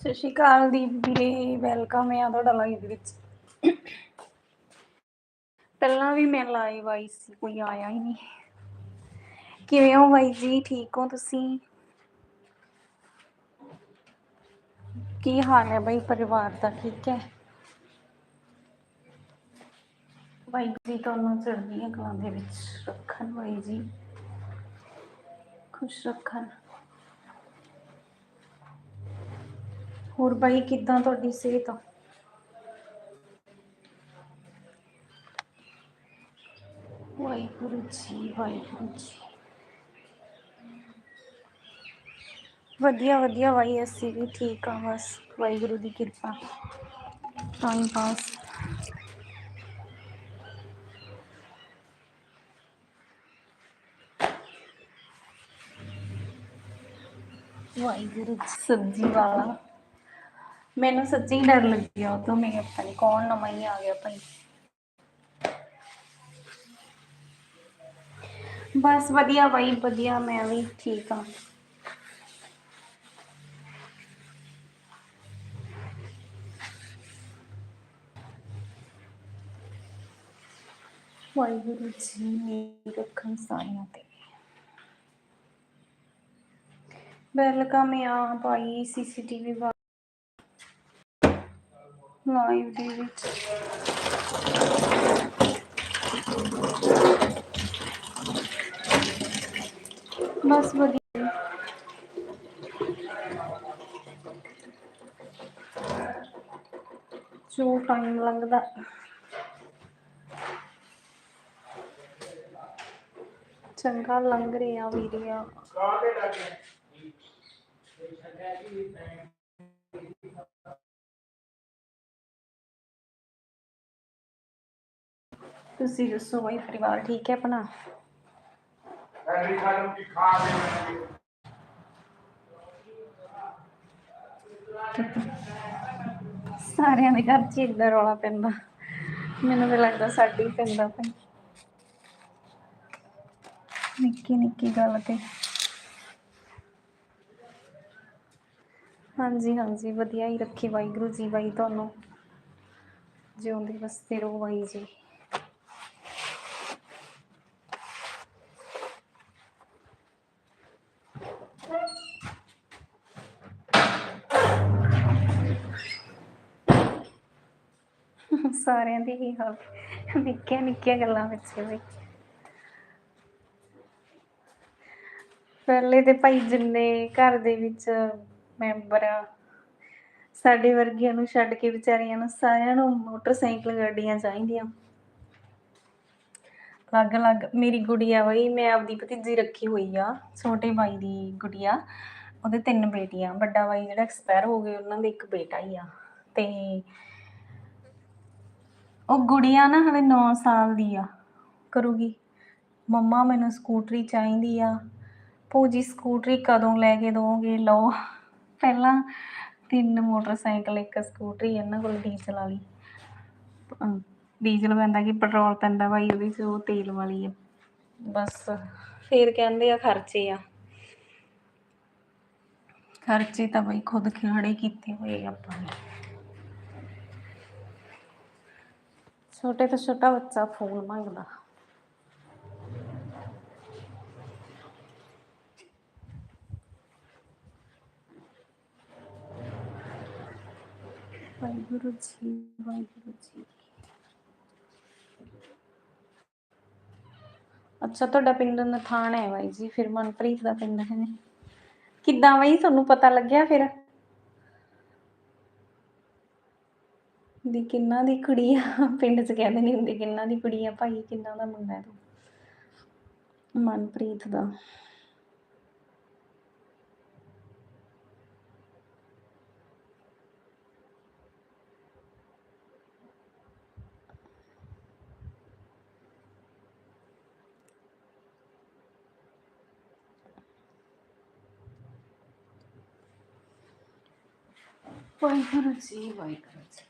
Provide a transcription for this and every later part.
ਸਤਿ ਸ਼੍ਰੀ ਅਕਾਲ ਦੀਪ ਵੀਰੇ ਵੈਲਕਮ ਹੈ ਤੁਹਾਡਾ ਲਾਈਵ ਵਿੱਚ। ਪਹਿਲਾਂ ਵੀ ਮੈਂ ਲਾਈਵ ਆਈ ਸੀ, ਕੋਈ ਆਇਆ ਹੀ ਨਹੀਂ। ਕਿਵੇਂ ਹੋ ਬਾਈ ਜੀ, ਠੀਕ ਹੋ ਤੁਸੀਂ? ਕੀ ਹਾਲ ਹੈ ਬਾਈ ਪਰਿਵਾਰ ਦਾ, ਠੀਕ ਹੈ? ਬਾਈ ਜੀ, ਤੁਹਾਨੂੰ ਚੜ੍ਹਦੀਆਂ ਕਲਾਂ ਦੇ ਵਿੱਚ ਰੱਖਣ ਬਾਈ ਜੀ। ਖੁਸ਼ ਰੱਖਣ। ਹੋਰ ਬਾਈ ਕਿੱਦਾਂ ਤੁਹਾਡੀ ਸਿਹਤ? ਵਾਹਿਗੁਰੂ ਜੀ ਵਾਹਿਗੁਰੂ ਜੀ। ਵਧੀਆ ਵਧੀਆ ਬਾਈ ਅਸੀਂ ਵੀ ਠੀਕ ਆ ਬਸ। ਵਾਹਿਗੁਰੂ ਦੀ ਕਿਰਪਾ। ਟਾਈਮ ਪਾਸ ਵਾਹਿਗੁਰੂ ਜੀ, ਸਬਜ਼ੀ ਵਾਲਾ। ਮੈਨੂੰ ਸੱਚੀ ਡਰ ਲੱਗਿਆ ਉਹ ਤੋਂ ਮੈਂ ਕਿਹਾ ਪਤਾ ਨਹੀਂ ਕੌਣ ਨਵਾਂ ਹੀ ਆ ਗਿਆ ਭਾਈ ਬਸ ਵਧੀਆ ਬਾਈ ਵਧੀਆ ਮੈਂ ਵੀ ਠੀਕ ਆ ਵਾਹਿਗੁਰੂ ਜੀ ਮੇਰੀ ਰੱਖਣ ਸਾਰਿਆਂ ਤੇ ਵੈਲਕਮ ਆ ਭਾਈ ਸੀਸੀਟੀਵੀ ਲਾਈਵ ਦੇ ਵਿੱਚ ਬਸ ਵਧੀਆ ਜੋ ਟਾਈਮ ਲੰਘਦਾ ਚੰਗਾ ਲੰਘ ਰਿਹਾ ਵੀਰਿਆ। ਤੁਸੀਂ ਦੱਸੋ ਬਾਈ, ਪਰਿਵਾਰ ਠੀਕ ਹੈ ਆਪਣਾ? ਸਾਰਿਆਂ ਦੇ ਘਰ 'ਚ ਇਦਾਂ ਰੌਲਾ ਪੈਂਦਾ। ਮੈਨੂੰ ਤਾਂ ਲੱਗਦਾ ਸਾਡੇ ਹੀ ਪੈਂਦਾ ਭਾਈ ਨਿੱਕੀ ਨਿੱਕੀ ਗੱਲ ਤੇ। ਹਾਂਜੀ ਹਾਂਜੀ, ਵਧੀਆ ਹੀ ਰੱਖੇ ਵਾਹਿਗੁਰੂ ਜੀ ਬਾਈ ਤੁਹਾਨੂੰ। ਜਿਉਂਦੇ ਵਸਦੇ ਰਹੋ ਬਾਈ ਜੀ। ਸਾਰਿਆਂ ਦੀ ਹੀ ਹਾਲ ਨਿੱਕੀਆਂ ਨਿੱਕੀਆਂ ਗੱਲਾਂ ਵਿੱਚ ਵੀ। ਪਹਿਲੇ ਤੇ ਭਾਈ ਜਿੰਨੇ ਘਰ ਦੇ ਵਿੱਚ ਮੈਂਬਰ ਆ, ਸਾਡੇ ਵਰਗੀਆਂ ਨੂੰ ਛੱਡ ਕੇ ਵਿਚਾਰੀਆਂ ਨੂੰ ਸਾਰਿਆਂ ਨੂੰ ਮੋਟਰਸਾਈਕਲ ਗੱਡੀਆਂ ਚਾਹੀਦੀਆਂ। ਅਲੱਗ-ਅਲੱਗ ਮੇਰੀ ਗੁੜੀਆ ਬਈ, ਮੈਂ ਆਪਦੀ ਭਤੀਜੀ ਰੱਖੀ ਹੋਈ ਆ, ਛੋਟੇ ਬਾਈ ਦੀ ਗੁੜੀਆ। ਉਹਦੇ ਤਿੰਨ ਬੇਟੀਆਂ, ਵੱਡਾ ਬਾਈ ਜਿਹੜਾ ਐਕਸਪਾਇਰ ਹੋ ਗਏ ਉਹਨਾਂ ਦੇ ਇੱਕ ਬੇਟਾ ਹੀ ਆ। ਤੇ ਉਹ ਗੁੜੀਆ ਨਾ ਹਲੇ 9 ਸਾਲ ਦੀ ਆ। ਕਰੂਗੀ। ਮੰਮਾ ਮੈਨੂੰ ਸਕੂਟਰੀ ਚਾਹੀਦੀ ਆ। ਭੂਜੀ ਸਕੂਟਰੀ ਕਦੋਂ ਲੈ ਕੇ ਦੋਗੇ? ਲਓ। ਪਹਿਲਾਂ ਤਿੰਨ ਮੋਟਰਸਾਈਕਲ ਇੱਕ ਸਕੂਟਰੀ ਇਹਨਾਂ ਕੋਲ ਡੀਜ਼ਲ ਵਾਲੀ। ਅਮ, ਡੀਜ਼ਲ ਪੈਂਦਾ ਕਿ ਪੈਟਰੋਲ ਪੈਂਦਾ ਭਾਈ ਉਹਦੇ 'ਚ ਉਹ ਤੇਲ ਵਾਲੀ ਆ। ਬਸ ਫੇਰ ਕਹਿੰਦੇ ਆ ਖਰਚੇ ਆ। ਖਰਚੇ ਤਾਂ ਬਈ ਖੁਦ ਖੜੇ ਕੀਤੇ ਹੋਏ ਆਪਾਂ ਨੇ। ਛੋਟੇ ਤੋਂ ਛੋਟਾ ਬੱਚਾ ਫੋਨ ਮੰਗਦਾ। ਵਾਹਿਗੁਰੂ ਜੀ ਵਾਹਿਗੁਰੂ ਜੀ। ਅੱਛਾ ਤੁਹਾਡਾ ਪਿੰਡ ਨਥਾਣ ਹੈ ਬਾਈ ਜੀ ਫਿਰ ਮਨਪ੍ਰੀਤ ਦਾ ਪਿੰਡ ਹੈ ਕਿੱਦਾਂ ਬਾਈ ਤੁਹਾਨੂੰ ਪਤਾ ਲੱਗਿਆ ਫਿਰ? ਵੀ ਕਿੰਨਾ ਦੀ ਕੁੜੀ ਆ ਪਿੰਡ 'ਚ ਕਹਿੰਦੇ ਨਹੀਂ ਹੁੰਦੇ ਕਿੰਨਾ ਦੀ ਕੁੜੀ ਆ ਭਾਈ ਕਿੰਨਾ ਦਾ ਮੁੰਡਾ ਹੈ ਤੂੰ ਮਨਪ੍ਰੀਤ ਦਾ ਵਾਹਿਗੁਰੂ ਜੀ ਵਾਹਿਗੁਰੂ ਜੀ।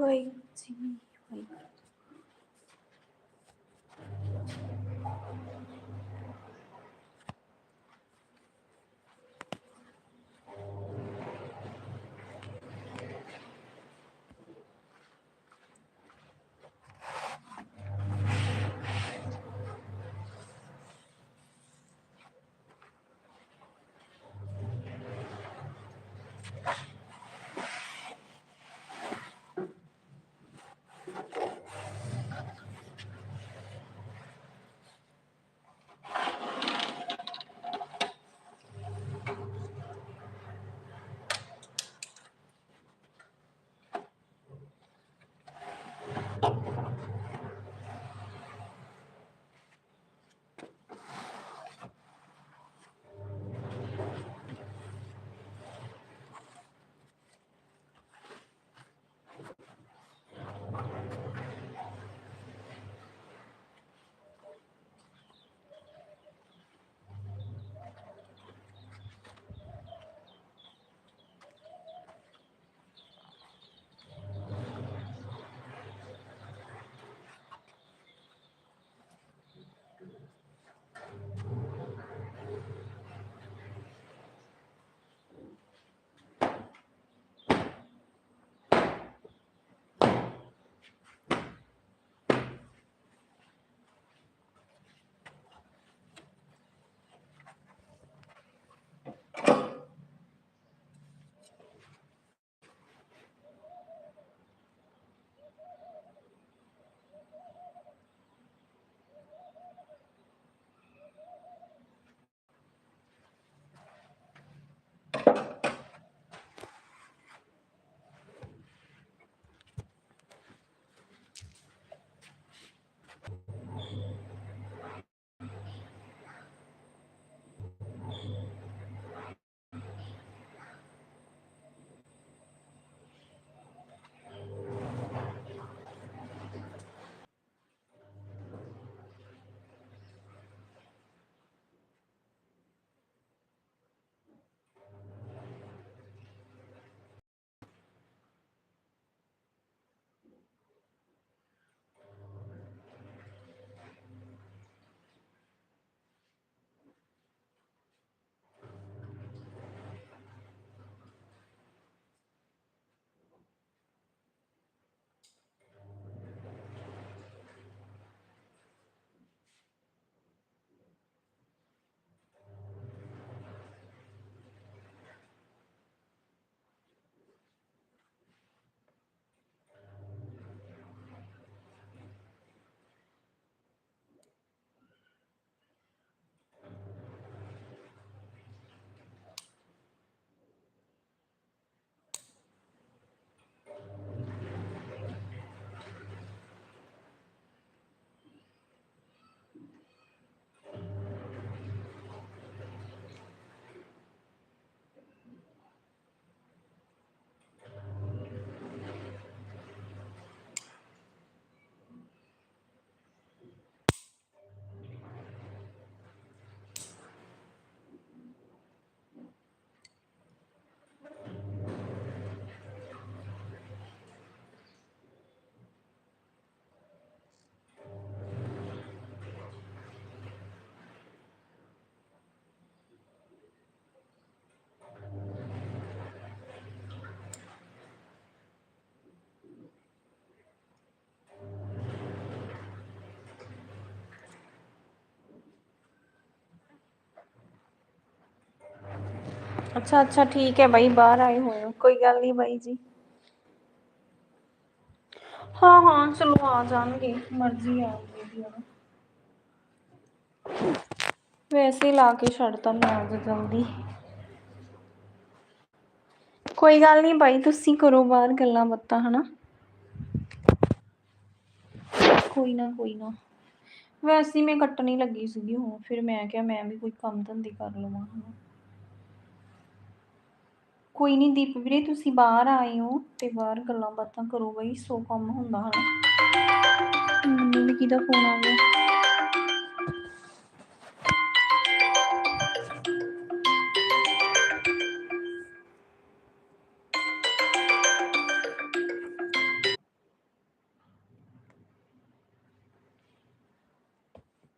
ਵਾਹਿਗੁਰੂ ਜੀ ਵਾਹਿਗੁਰੂ ਅੱਛਾ ਅੱਛਾ, ਠੀਕ ਹੈ ਬਾਈ, ਬਾਹਰ ਆਏ ਹੋਏ ਹੋ। ਕੋਈ ਗੱਲ ਨਹੀਂ ਬਾਈ ਜੀ। ਹਾਂ ਹਾਂ, ਚਲੋ ਆ ਜਾਣਗੇ, ਮਰਜ਼ੀ ਆ ਉਹਦੀ ਹੁਣ ਵੈਸੇ ਹੀ ਲਾ ਕੇ ਛੱਡਤਾ ਮੈਂ ਅੱਜ ਜਲਦੀ। ਕੋਈ ਗੱਲ ਨਹੀਂ ਬਾਈ, ਤੁਸੀਂ ਕਰੋ ਬਾਹਰ ਗੱਲਾਂ ਬਾਤਾਂ, ਹਨਾ? ਕੋਈ ਨਾ ਕੋਈ ਨਾ। ਵੈਸੇ ਹੀ ਮੈਂ ਕੱਟਣੀ ਲੱਗੀ ਸੀਗੀ ਹੁਣ, ਫਿਰ ਮੈਂ ਕਿਹਾ ਮੈਂ ਵੀ ਕੋਈ ਕੰਮ ਧੰਦੇ ਕਰ ਲਵਾਂ, ਹਨਾ? ਕੋਈ ਨਹੀਂ ਦੀਪ ਵੀਰੇ, ਤੁਸੀਂ ਬਾਹਰ ਆਏ ਹੋ ਤੇ ਬਾਹਰ ਗੱਲਾਂ ਬਾਤਾਂ ਕਰੋ ਬਈ, ਸੋ ਕੰਮ ਹੁੰਦਾ ਹਨਾ। ਮੈਨੂੰ ਵੀ ਕਿਹਦਾ ਫੋਨ ਆ ਗਿਆ।